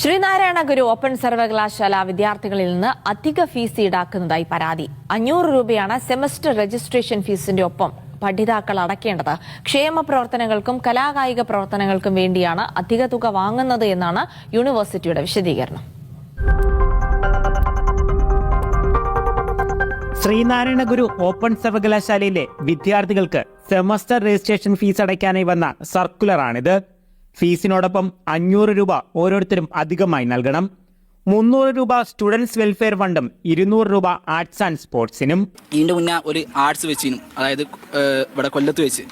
ശ്രീനാരായണ ഗുരു open സർവകലാശാല വിദ്യാർത്ഥികളിൽ നിന്ന് അധിക ഫീസ് ഈടാക്കുന്നതായി പരാതി. അഞ്ഞൂറ് രൂപയാണ് സെമസ്റ്റർ രജിസ്ട്രേഷൻ ഫീസിന്റെ ഒപ്പം പഠിതാക്കൾ അടയ്ക്കേണ്ടത് ക്ഷേമ പ്രവർത്തനങ്ങൾക്കും കലാകായിക പ്രവർത്തനങ്ങൾക്കും വേണ്ടിയാണ് അധിക തുക വാങ്ങുന്നത് എന്നാണ് യൂണിവേഴ്സിറ്റിയുടെ വിശദീകരണം. ശ്രീനാരായണ ഗുരു ഓപ്പൺ സർവകലാശാലയിലെ വിദ്യാർത്ഥികൾക്ക് സെമസ്റ്റർ രജിസ്ട്രേഷൻ ഫീസ് അടയ്ക്കാനായി വന്ന സർക്കുലറാണിത്. ഫീസിനോടൊപ്പം അഞ്ഞൂറ് രൂപ ഓരോരുത്തരും അധികമായി നൽകണം. മുന്നൂറ് രൂപ സ്റ്റുഡൻസ് വെൽഫെയർ ഫണ്ടും ഇരുന്നൂറ് രൂപ ആർട്സ് ആൻഡ് സ്പോർട്സിനും. ഇതിന്റെ മുന്നേ ഒരു ആർട്സ് വെച്ചിനും അതായത് ഇവിടെ കൊല്ലത്ത് വെച്ച്.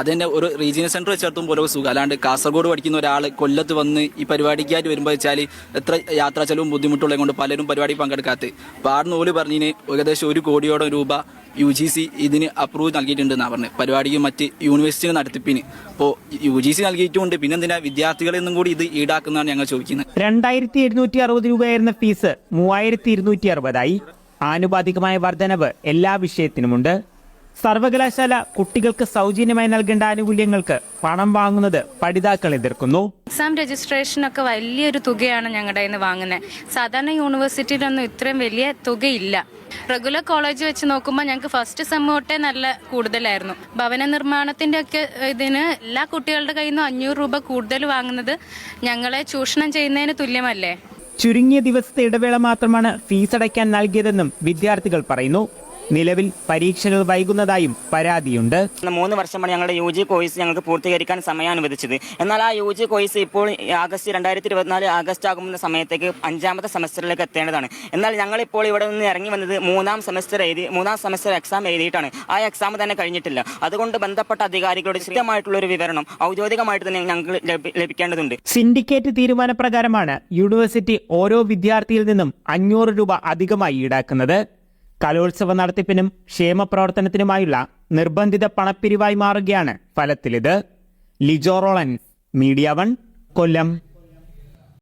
അതിന്റെ ഒരു റീജിയണൽ സെന്റർ വെച്ചിടത്തും പോലെ സുഖം. അല്ലാണ്ട് കാസർഗോഡ് പഠിക്കുന്ന ഒരാൾ കൊല്ലത്ത് വന്ന് ഈ പരിപാടിക്കായിട്ട് വരുമ്പോൾ വെച്ചാൽ എത്ര യാത്രാ ചെലവും ബുദ്ധിമുട്ടുള്ളത് കൊണ്ട് പലരും പരിപാടി പങ്കെടുക്കാത്ത അപ്പോൾ ആടുന്ന് ഓൽ പറഞ്ഞതിന് ഏകദേശം ഒരു കോടിയോളം രൂപ യു ജി സി ഇതിന് അപ്രൂവ് നൽകിയിട്ടുണ്ടെന്നാണ് പറഞ്ഞത് പരിപാടിക്ക് മറ്റ് യൂണിവേഴ്സിറ്റി നടത്തിപ്പിന്. അപ്പോൾ യു ജി സി നൽകിയിട്ടുമുണ്ട് പിന്നെന്തിനാ വിദ്യാർത്ഥികളിൽ നിന്നും കൂടി ഇത് ഈടാക്കുന്നതാണ് ഞങ്ങൾ ചോദിക്കുന്നത്. രണ്ടായിരത്തി എഴുന്നൂറ്റി അറുപത് രൂപയായിരുന്ന ഫീസ് മൂവായിരത്തി ഇരുന്നൂറ്റി അറുപതായി. ആനുപാതികമായ വർധനവ് എല്ലാ വിഷയത്തിനുമുണ്ട്. സർവകലാശാല കുട്ടികൾക്ക് സൗജന്യമായി നൽകേണ്ട ആനുകൂല്യങ്ങൾക്ക് പണം വാങ്ങുന്നത് പഠിതാക്കൾ എതിർക്കുന്നു. എക്സാം രജിസ്ട്രേഷനൊക്കെ വലിയൊരു തുകയാണ് ഞങ്ങളുടെ കയ്യിൽ നിന്ന് വാങ്ങുന്നത് സാധാരണ യൂണിവേഴ്സിറ്റിയിലൊന്നും ഇത്രയും വലിയ തുകയില്ല. റെഗുലർ കോളേജ് വെച്ച് നോക്കുമ്പോൾ ഞങ്ങൾക്ക് ഫസ്റ്റ് സെം തൊട്ടേ നല്ല കൂടുതലായിരുന്നു. ഭവന നിർമ്മാണത്തിന്റെ ഒക്കെ ഇതിന് എല്ലാ കുട്ടികളുടെ കയ്യിൽ നിന്നും അഞ്ഞൂറ് രൂപ കൂടുതൽ വാങ്ങുന്നത് ഞങ്ങളെ ചൂഷണം ചെയ്യുന്നതിന് തുല്യമല്ലേ? ചുരുങ്ങിയ ദിവസത്തെ ഇടവേള മാത്രമാണ് ഫീസ് അടയ്ക്കാൻ നൽകിയതെന്നും വിദ്യാർത്ഥികൾ പറയുന്നു. നിലവിൽ പരീക്ഷകൾ വൈകുന്നതായും പരാതിയുണ്ട്. മൂന്ന് വർഷമാണ് ഞങ്ങളുടെ യു ജി കോഴ്സ് ഞങ്ങൾക്ക് പൂർത്തീകരിക്കാൻ സമയം അനുവദിച്ചത് എന്നാൽ ആ യു ജി കോഴ്സ് ഇപ്പോൾ ആഗസ്റ്റ് രണ്ടായിരത്തി ഇരുപത്തിനാല് ആഗസ്റ്റ് ആകുന്ന സമയത്തേക്ക് അഞ്ചാമത്തെ സെമസ്റ്ററിലേക്ക് എത്തേണ്ടതാണ്. എന്നാൽ ഞങ്ങൾ ഇപ്പോൾ ഇവിടെ നിന്ന് ഇറങ്ങി വന്നത് മൂന്നാം സെമസ്റ്റർ എഴുതി മൂന്നാം സെമസ്റ്റർ എക്സാം എഴുതിയിട്ടാണ്. ആ എക്സാം തന്നെ കഴിഞ്ഞിട്ടില്ല. അതുകൊണ്ട് ബന്ധപ്പെട്ട അധികാരികളോട് കൃത്യമായിട്ടുള്ള ഒരു വിവരണം ഔദ്യോഗികമായിട്ട് തന്നെ ഞങ്ങൾക്ക് ലഭി- ലഭിക്കേണ്ടതുണ്ട്. സിൻഡിക്കേറ്റ് തീരുമാനപ്രകാരമാണ് യൂണിവേഴ്സിറ്റി ഓരോ വിദ്യാർത്ഥിയിൽ നിന്നും അഞ്ഞൂറ് രൂപ അധികമായി ഈടാക്കുന്നത്. കലോത്സവ നടത്തിപ്പിനും ക്ഷേമ പ്രവർത്തനത്തിനുമായുള്ള നിർബന്ധിത പണപ്പിരിവായി മാറുകയാണ് ഫലത്തിലിത്. Lijo Rolan media one Kollam.